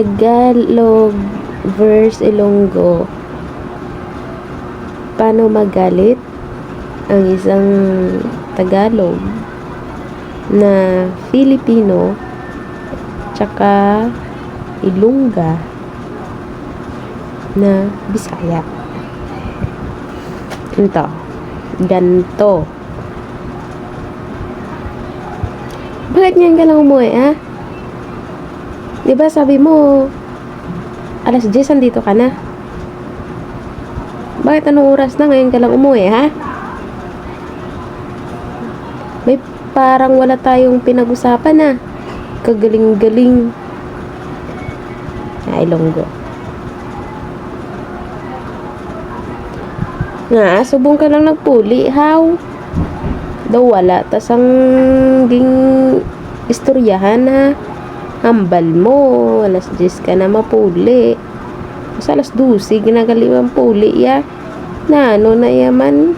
Tagalog verse Ilonggo. Paano magalit ang isang Tagalog na Filipino tsaka Ilongga na Bisaya. Ito. Ganto. Bakit ngayon ka lang umuwi, ha? Di ba sabi mo, alas 10 andito ka na? Bakit anong oras na ngayon ka lang umuwi, ha? May parang wala tayong pinag-usapan, na Kagaling-galing. Ay, longgo. Nga, subong ka lang nagpuli, how? Daw wala. Tas ang ding istoryahan ha. Hambal mo. Alas 10 ka na mapuli. Mas alas 12, ginagaliwang puli ya. Na ano na yaman.